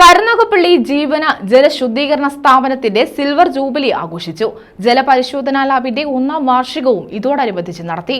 കരുനാഗപ്പള്ളി ജീവന ജലശുദ്ധീകരണ സ്ഥാപനത്തിന്റെ silver jubilee ആഘോഷിച്ചു. ജലപരിശോധനാ ലാബിന്റെ ഒന്നാം വാർഷികവും ഇതോടനുബന്ധിച്ച് നടത്തി.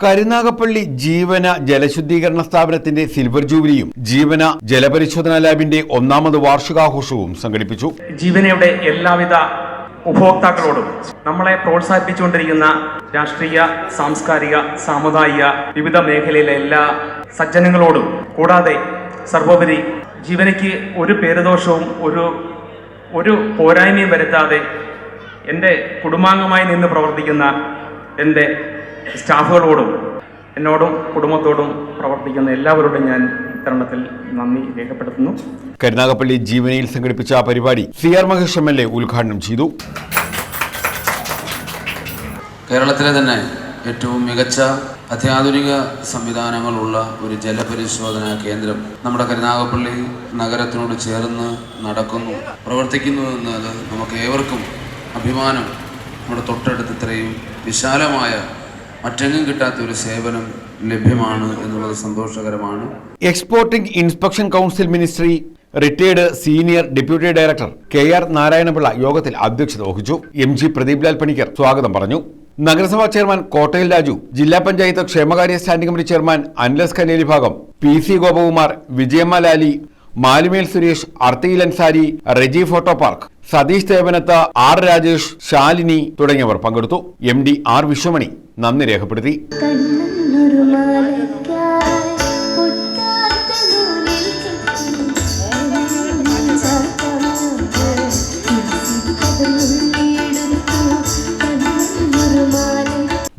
കരുനാഗപ്പള്ളി ജീവന ജലശുദ്ധീകരണ സ്ഥാപനത്തിന്റെ സിൽവർ ജൂബിലിയും ജീവന ജലപരിശോധനാ ലാബിന്റെ ഒന്നാമത് വാർഷികാഘോഷവും സംഘടിപ്പിച്ചു. ജീവനയുടെ എല്ലാവിധ ഉപഭോക്താക്കളോടും നമ്മളെ പ്രോത്സാഹിപ്പിച്ചുകൊണ്ടിരിക്കുന്ന രാഷ്ട്രീയ സാംസ്കാരിക സാമുദായിക വിവിധ മേഖലയിലെ എല്ലാ സജ്ജനങ്ങളോടും കൂടാതെ സർവോപരി ജീവനയ്ക്ക് ഒരു പേരുദോഷവും ഒരു ഒരു പോരായ്മയും വരുത്താതെ എന്റെ കുടുംബാംഗമായി നിന്ന് പ്രവർത്തിക്കുന്ന എന്റെ സ്റ്റാഫുകളോടും എന്നോടും കുടുംബത്തോടും പ്രവർത്തിക്കുന്ന എല്ലാവരോടും ഞാൻ ഇത്തരണത്തിൽ നന്ദി രേഖപ്പെടുത്തുന്നു. കരുനാഗപ്പള്ളി ജീവനയിൽ സംഘടിപ്പിച്ച പരിപാടി C R Mahesh M L A ഉദ്ഘാടനം ചെയ്തു. കേരളത്തിലെ തന്നെ ഏറ്റവും മികച്ച അത്യാധുനിക സംവിധാനങ്ങളുള്ള ഒരു ജലപരിശോധനാ കേന്ദ്രം നമ്മുടെ കരുനാഗപ്പള്ളി നഗരത്തിനോട് ചേർന്ന് നടക്കുന്നു പ്രവർത്തിക്കുന്നു എന്നത് നമുക്ക് ഏവർക്കും അഭിമാനം. നമ്മുടെ തൊട്ടടുത്ത് ഇത്രയും വിശാലമായ മറ്റെങ്ങും കിട്ടാത്ത ഒരു സേവനം ലഭ്യമാണ് എന്നുള്ളത് സന്തോഷകരമാണ്. Exporting inspection council ministry retired senior deputy director K R Narayanapillai യോഗത്തിൽ അധ്യക്ഷത വഹിച്ചു. എം ജി പ്രദീപ് ലാൽ പണിക്കർ സ്വാഗതം പറഞ്ഞു. നഗരസഭാ ചെയർമാൻ കോട്ടയിൽ രാജു ജില്ലാ പഞ്ചായത്ത് ക്ഷേമകാര്യ standing committee chairman Anilas Kaneli ഭാഗം P C Gopakumar Vijayamma Lali Malimel Suresh Arthiyil Ansari Reji photo park Satheesh Devanath R Rajesh Shalini തുടങ്ങിയവർ പങ്കെടുത്തു. എം ഡി ആർ വിശ്വമണി നന്ദി രേഖപ്പെടുത്തി.